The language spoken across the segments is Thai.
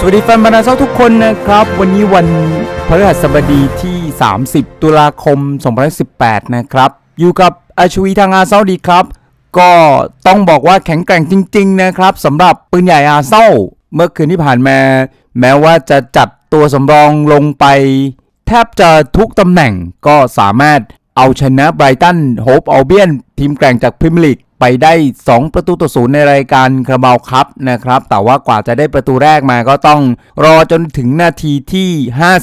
สวัสดีแฟนบอลนาเซาทุกคนนะครับ วันนี้วันพฤหัสบดีที่ 30 ตุลาคม 2018 นะครับ อยู่กับอาชวีทางอาเซาดีครับ ก็ต้องบอกว่าแข็งแกร่งจริง ๆ นะครับสำหรับปืนใหญ่อาเซาเมื่อคืนที่ผ่านมา แม้ว่าจะจัดตัวสำรองลงไป แทบจะทุกตำแหน่งก็สามารถเอาชนะไบรตันโฮปเอัลเบียนทีมแกร่งจากพรีเมียร์ลีก ไปได้ 2 ประตูต่อศูนย์ในรายการคาราบาวคัพนะครับ แต่ว่ากว่าจะได้ประตูแรกมาก็ต้องรอจนถึงนาทีที่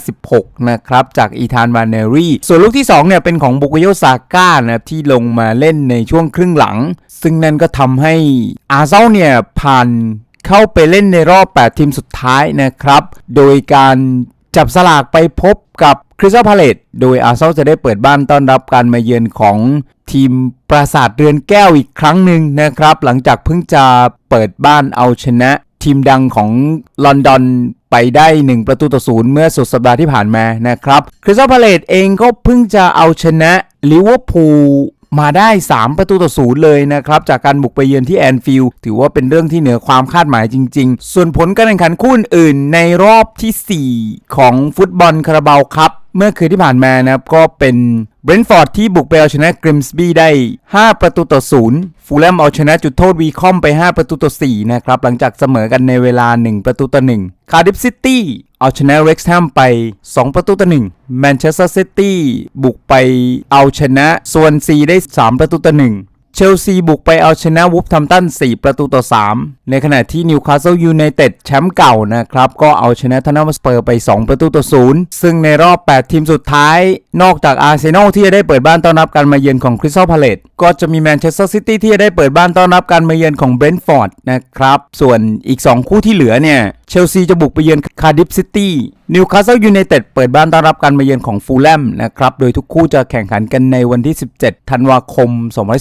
56 นะครับ จากอีธานวานเนรี่ ส่วนลูกที่ 2 เนี่ย เป็นของบุกโยซาก้านะครับที่ลงมาเล่นในช่วงครึ่งหลัง ซึ่งนั่นก็ทำให้อาร์เซนอลเนี่ยผ่านเข้าไปเล่นในรอบ 8 ทีมสุดท้ายนะครับ โดยการ จับสลากไปพบกับคริสตัลพาเลตโดยอาร์เซนอลจะได้เปิดบ้านต้อนรับการมาเยือนของทีมปราสาทเรือนแก้วอีกครั้งหนึ่งนะครับ หลังจากเพิ่งจะเปิดบ้านเอาชนะ ทีมดังของลอนดอนไปได้ 1 ประตูต่อศูนย์เมื่อสุดสัปดาห์ที่ผ่านมานะครับคริสตัลพาเลตเองก็เพิ่งจะเอาชนะลิเวอร์พูล มาได้ 3 ประตูต่อศูนย์เลยนะครับ จากการบุกไปเยือนที่แอนฟิลด์ถือว่าเป็นเรื่องที่เหนือความคาดหมายจริง ๆ ส่วนผลการแข่งขันคู่อื่นในรอบทีสี่ 4 ของฟุตบอลคาราบาวครับเมื่อคืนที่ผ่านมานะครับก็เป็นเบรนท์ฟอร์ดที่บุกไปเอาชนะกริมสบีได้ 5 ประตูต่อศูนย์ฟูลแลมเอาชนะจุดโทษวีคอมไป 5 ประตูต่อ4นะครับหลังจากเสมอกันในเวลา 1 ประตูต่อ1คาร์ดิฟซิตี้ เอาชนะเร็กซ์แฮมไป 2 ประตูต่อ1แมนเชสเตอร์ซิตี้บุกไปเอาชนะส่วนซีได้ 3 ประตูต่อ1 เชลซีบุกไปเอาชนะวูฟทัมตัน 4 ประตูต่อ 3 ในขณะที่นิวคาสเซิลยูไนเต็ดแชมป์เก่านะครับ ก็เอาชนะทนนัมสเปอร์ไป 2 ประตูต่อ 0 ซึ่งในรอบ 8 ทีมสุดท้าย นอกจากอาร์เซนอลที่จะได้เปิดบ้านต้อนรับการมาเยือนของคริสตัลพาเลตก็จะมีแมนเชสเตอร์ซิตี้ที่จะได้เปิดบ้านต้อนรับการมาเยือนของเบรนท์ฟอร์ดนะครับ ส่วนอีก 2 คู่ที่เหลือเนี่ยเชลซีจะบุกไปเยือนคาร์ดิฟซิตี้ นิวคาสเซิลยูไนเต็ดเปิดบ้านต้อนรับการมาเยือนของฟูลแลมนะครับ โดยทุกคู่จะแข่งขันกันในวันที่ 17 ธันวาคม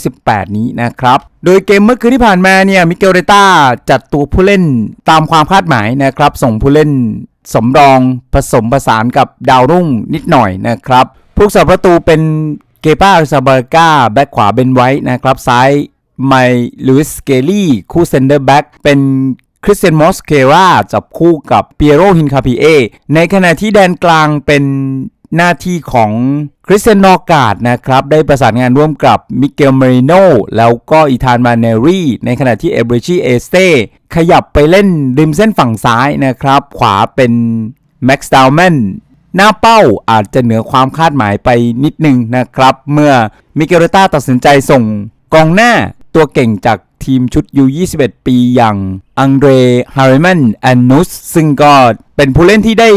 2018 นี้นะครับ โดยเกมเมื่อคืนที่ผ่านมาเนี่ย มิเกลเรต้าจัดตัวผู้เล่นตามความคาดหมายนะครับ ส่งผู้เล่นสำรองผสมผสานกับดาวรุ่งนิดหน่อยนะครับผู้สับประตูเป็นเกปาอาซาเบอร์กาแบ็คขวาเบนไว้นะครับ ซ้ายไมลูอิสเกลี่คู่เซนเดอร์แบ็กเป็น คริสเตียนมอสเคราจับคู่กับเปียโรฮินคาปิเอในขณะที่แดนกลางเป็นหน้าที่ของคริสเตียนนอกาดนะครับ ได้ประสานงานร่วมกับมิเกลเมริโนแล้วก็อีธานมาเนรีในขณะที่เอเบรชิเอสเต้ขยับไปเล่นริมเส้นฝั่งซ้ายนะครับ ขวาเป็นแม็กซ์ดาวแมนหน้าเป้าอาจจะเหนือความคาดหมายไปนิดนึงนะครับ เมื่อมิเกลเรต้าตัดสินใจส่งกองหน้าตัวเก่งจาก ทีมชุด U21 ปีอย่างอังเดรฮาริแมนแอนนุสซึ่งก็เป็นผู้เล่นที่ได้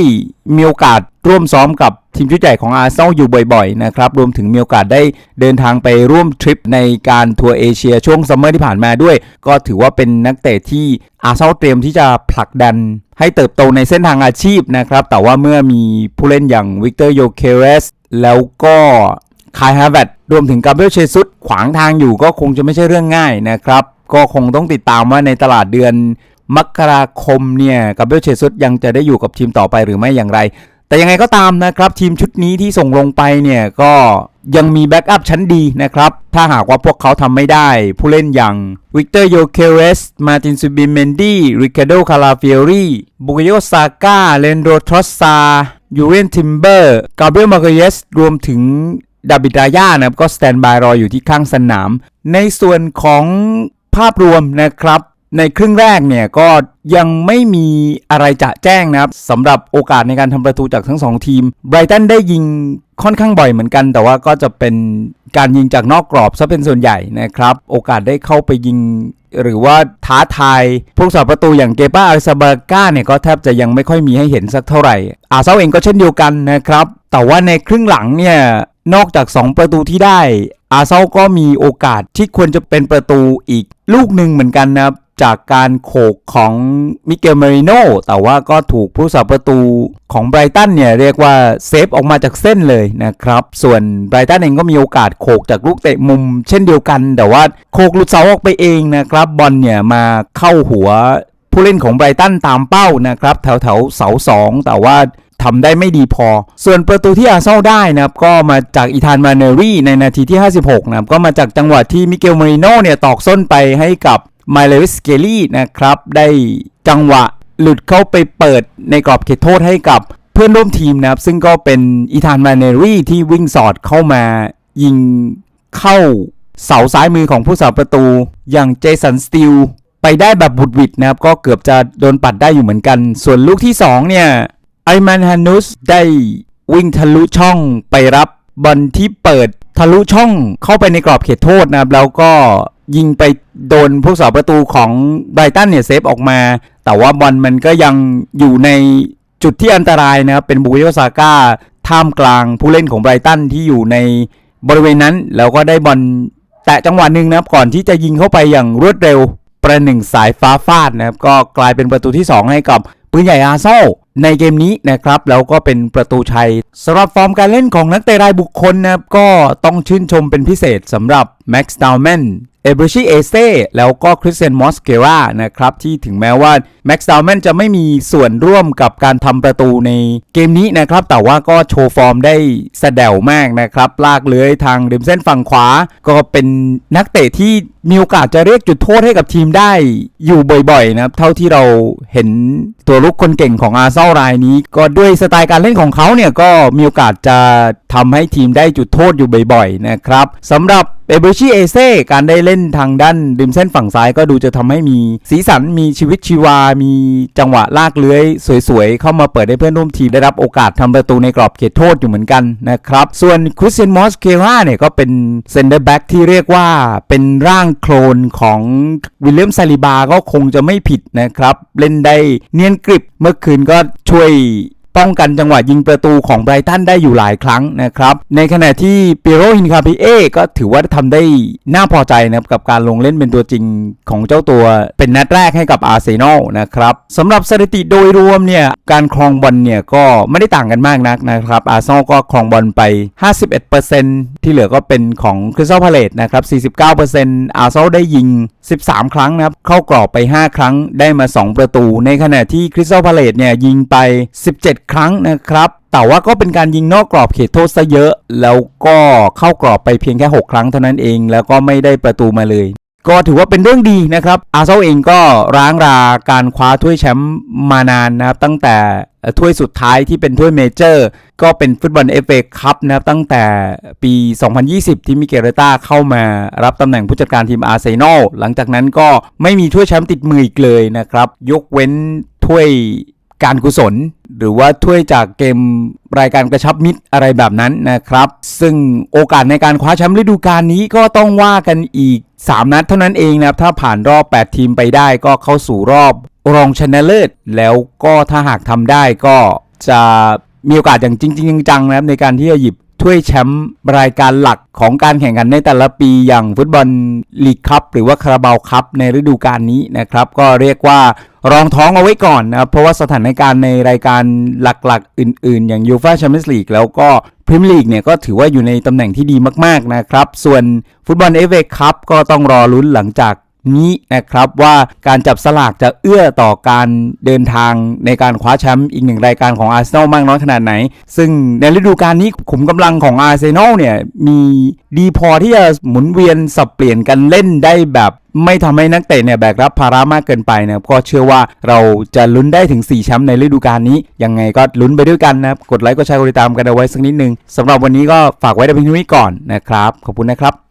มีโอกาสร่วมซ้อมกับทีมชุดใหญ่ของอาร์เซนอลอยู่บ่อยๆนะครับรวมถึงมีโอกาสได้เดินทางไปร่วมทริปในการทัวร์เอเชียช่วงซัมเมอร์ที่ผ่านมาด้วย ก็ถือว่าเป็นนักเตะที่อาร์เซนอลเตรียมที่จะผลักดันให้เติบโตในเส้นทางอาชีพนะครับ แต่ว่าเมื่อมีผู้เล่นอย่างวิกเตอร์โยเคเรสแล้วก็คายฮาร์เวตรวมถึงกาเบรียลเชซุสขวางทางอยู่ก็คงจะไม่ใช่เรื่องง่ายนะครับ ก็คงต้องติดตามว่าในตลาดเดือนมกราคมเนี่ยกาเบลเชซุสยังจะได้อยู่กับทีมต่อไปหรือไม่อย่างไร แต่ยังไงก็ตามนะครับ ทีมชุดนี้ที่ส่งลงไปเนี่ยก็ยังมีแบ็กอัพชั้นดีนะครับ ถ้าหากว่าพวกเขาทำไม่ได้ ผู้เล่นอย่างวิกเตอร์โยเคเรส มาตินซูบิเมนดีริคาโดคาราฟิโอรีบุกโยซาก้าเลนโดทรอสซายูเรนทิมเบอร์กาเบรียลมาเกเยสรวมถึงดาบิดรายานะครับก็สแตนบายรออยู่ที่ข้างสนาม ในส่วนของ ภาพรวมนะครับ ในครึ่งแรกเนี่ยก็ยังไม่มีอะไรจะแจ้งนะครับสำหรับโอกาสในการทำประตูจากทั้งสองทีมไบรตันได้ยิงค่อนข้างบ่อยเหมือนกัน แต่ว่าก็จะเป็นการยิงจากนอกกรอบซะเป็นส่วนใหญ่นะครับ โอกาสได้เข้าไปยิงหรือว่าท้าทายผู้รักษาประตูอย่างเกป้าอาริซาบาก้าเนี่ยก็แทบจะยังไม่ค่อยมีให้เห็นสักเท่าไหร่ อาเซาเองก็เช่นเดียวกันนะครับ แต่ว่าในครึ่งหลังเนี่ยนอกจาก 2 ประตูที่ได้ อาเซาก็มีโอกาสที่ควรจะเป็นประตูอีกลูกหนึ่งเหมือนกันนะครับจากการโขกของมิเกลเมริโนแต่ว่าก็ถูกผู้รักษาประตูของไบรตันเนี่ยเรียกว่าเซฟออกมาจากเส้นเลยนะครับ ส่วนไบรตันเองก็มีโอกาสโขกจากลูกเตะมุมเช่นเดียวกัน แต่ว่าโขกหลุดเสาออกไปเองนะครับบอลเนี่ยมาเข้าหัวผู้เล่นของไบรตันตามเป้านะครับ แถวแถวๆเสาสองแต่ว่า ทำได้ไม่ดีพอ ส่วนประตูที่อาเซนอลได้นะครับก็มาจากอีธานมาเนรี่ในนาทีที่ 56 นะครับก็มาจากจังหวะที่มิเกลมาริโนเนี่ยตอกส้นไปให้กับไมเลวิสเกลี่นะครับได้จังหวะหลุดเข้าไปเปิดในกรอบเขตโทษให้กับเพื่อนร่วมทีมนะครับ ซึ่งก็เป็นอีธานมาเนรี่ที่วิ่งสอดเข้ามายิงเข้าเสาซ้ายมือของผู้สาประตูอย่างเจสันสติลไปได้แบบบุดวิดนะครับ ก็เกือบจะโดนปัดได้อยู่เหมือนกัน ส่วนลูกที่ 2 เนี่ย ไอแมนฮานุสได้วิ่งทะลุช่องไปรับบอลที่เปิดทะลุช่องเข้าไปในกรอบเขตโทษนะครับ แล้วก็ยิงไปโดนผู้สาประตูของไบรตันเนี่ยเซฟออกมา แต่ว่าบอลมันก็ยังอยู่ในจุดที่อันตรายนะครับ เป็นบุกิโอซาก้าท่ามกลางผู้เล่นของไบรตันที่อยู่ในบริเวณนั้น แล้วก็ได้บอลแตะจังหวะหนึ่งนะครับ ก่อนที่จะยิงเข้าไปอย่างรวดเร็วประหนึ่งสายฟ้าฟาดนะครับ ก็กลายเป็นประตูที่ 2 ให้กับ ปืนใหญ่อาร์เซอลในเกมนี้นะครับแล้วก็เป็นประตูชัยสำหรับฟอร์มการเล่นของนักเตะรายบุคคลนะครับก็ต้องชื่นชมเป็นพิเศษสำหรับแม็กซ์ดาวแมน เอเบรชิเอเซ่แล้วก็คริสเซนมอสเกรานะครับ ที่ถึงแม้ว่าแม็กซ์ดาวแมนจะไม่มีส่วนร่วมกับการทำประตูในเกมนี้นะครับ แต่ว่าก็โชว์ฟอร์มได้สดวมากนะครับ ลากเลื้อยทางริมเส้นฝั่งขวา ก็เป็นนักเตะที่มีโอกาสจะเรียกจุดโทษให้กับทีมได้อยู่บ่อยๆนะครับ เท่าที่เราเห็นตัวลุกคนเก่งของอาร์เซนอลรายนี้ ก็ด้วยสไตล์การเล่นของเขาเนี่ยก็มีโอกาสจะทำให้ทีมได้จุดโทษอยู่บ่อยๆนะครับสำหรับ เอเบอร์ชิเอเซ่การได้เล่นทางด้านริมเส้นฝั่งซ้ายก็ดูจะทำให้มีสีสันมีชีวิตชีวา มีจังหวะลากเลื้อย สวยๆ เข้ามาเปิดให้เพื่อนร่วมทีมได้รับโอกาสทำประตูในกรอบเขตโทษอยู่เหมือนกันนะครับ ส่วนคริสเซนมอสเคราเนี่ยก็เป็นเซนเตอร์แบ็กที่เรียกว่าเป็นร่างโคลนของวิลเลียมซาลิบาก็คงจะไม่ผิดนะครับ เล่นได้เนียนกริบเมื่อคืนก็ช่วย ป้องกันจังหวะยิงประตูของไบรตันได้อยู่หลายครั้งนะครับ ในขณะที่เปโรฮินคาปิเอก็ถือว่าทำได้น่าพอใจนะครับกับการลงเล่นเป็นตัวจริงของเจ้าตัวเป็นนัดแรกให้กับอาร์เซนอลนะครับสำหรับสถิติโดยรวมเนี่ยการครองบอลเนี่ยก็ไม่ได้ต่างกันมากนักนะครับอาร์เซนอลก็ครองบอลไป 51%ที่เหลือก็เป็นของคริสตัลพาเลตนะครับ 49%อาร์เซนอลได้ยิง 13 ครั้งนะครับเข้ากรอบไป 5 ครั้งได้มา 2 ประตู ในขณะที่คริสตัลพาเลตเนี่ยยิงไป 17ครั้งนะครับ แต่ว่าก็เป็นการยิงนอกกรอบเขตโทษซะเยอะ แล้วก็เข้ากรอบไปเพียงแค่ 6 ครั้งเท่านั้นเอง แล้วก็ไม่ได้ประตูมาเลย ก็ถือว่าเป็นเรื่องดีนะครับ อาร์เซนอลเองก็ร้างราการคว้าถ้วยแชมป์มานานนะครับ ตั้งแต่ถ้วยสุดท้ายที่เป็นถ้วยเมเจอร์ ก็เป็นฟุตบอลเอฟเอคัพนะครับ ตั้งแต่ปี 2020 ที่มิเกลเรต้าเข้ามารับตำแหน่งผู้จัดการทีมอาร์เซนอลหลังจากนั้นก็ไม่มีถ้วยแชมป์ติดมืออีกเลยนะครับ ยกเว้นถ้วย การกุศล หรือว่าถ้วยจากเกมรายการกระชับมิตรอะไรแบบนั้นนะครับ ซึ่งโอกาสในการคว้าแชมป์ฤดูกาลนี้ก็ต้องว่ากันอีก 3 นัดเท่านั้นเองนะครับ ถ้าผ่านรอบ 8 ทีมไปได้ก็เข้าสู่รอบรองชนะเลิศ แล้วก็ถ้าหากทำได้ก็จะมีโอกาสอย่างจริง ๆ จังๆนะครับในการที่จะหยิบถ้วยแชมป์รายการหลักของการแข่งขันในแต่ละปีอย่างฟุตบอลลีกคัพหรือว่าคาราบาวคัพในฤดูกาลนี้นะครับ ก็เรียกว่า รองท้องเอาไว้ก่อนนะครับ เพราะว่าสถานการณ์ในรายการหลักๆ อื่นๆ อย่างยูฟาแชมเปี้ยนส์ลีกแล้วก็พรีเมียร์ลีกเนี่ยก็ถือว่าอยู่ในตำแหน่งที่ดีมากๆนะครับ ส่วนฟุตบอลเอฟเอคัพก็ต้องรอลุ้นหลังจากนี้นะครับว่าการจับสลากจะเอื้อต่อการเดินทางในการคว้าแชมป์อีกหนึ่งรายการของอาร์เซนอลมากน้อยขนาดไหน ซึ่งในฤดูกาลนี้ขุมกำลังของอาร์เซนอลเนี่ยมีดีพอที่จะหมุนเวียนสับเปลี่ยนกันเล่นได้แบบ ไม่ทำให้นักเตะเนี่ยแบกรับภาระมากเกินไปนะครับก็เชื่อว่าเราจะลุ้นได้ถึง4แชมป์ในฤดูกาลนี้ ยังไงก็ลุ้นไปด้วยกันนะครับกดไลค์กดแชร์กดติดตามกันเอาไว้สักนิดนึงสำหรับวันนี้ก็ฝากไว้แต่เพียงเท่านี้ก่อนนะครับขอบคุณนะครับ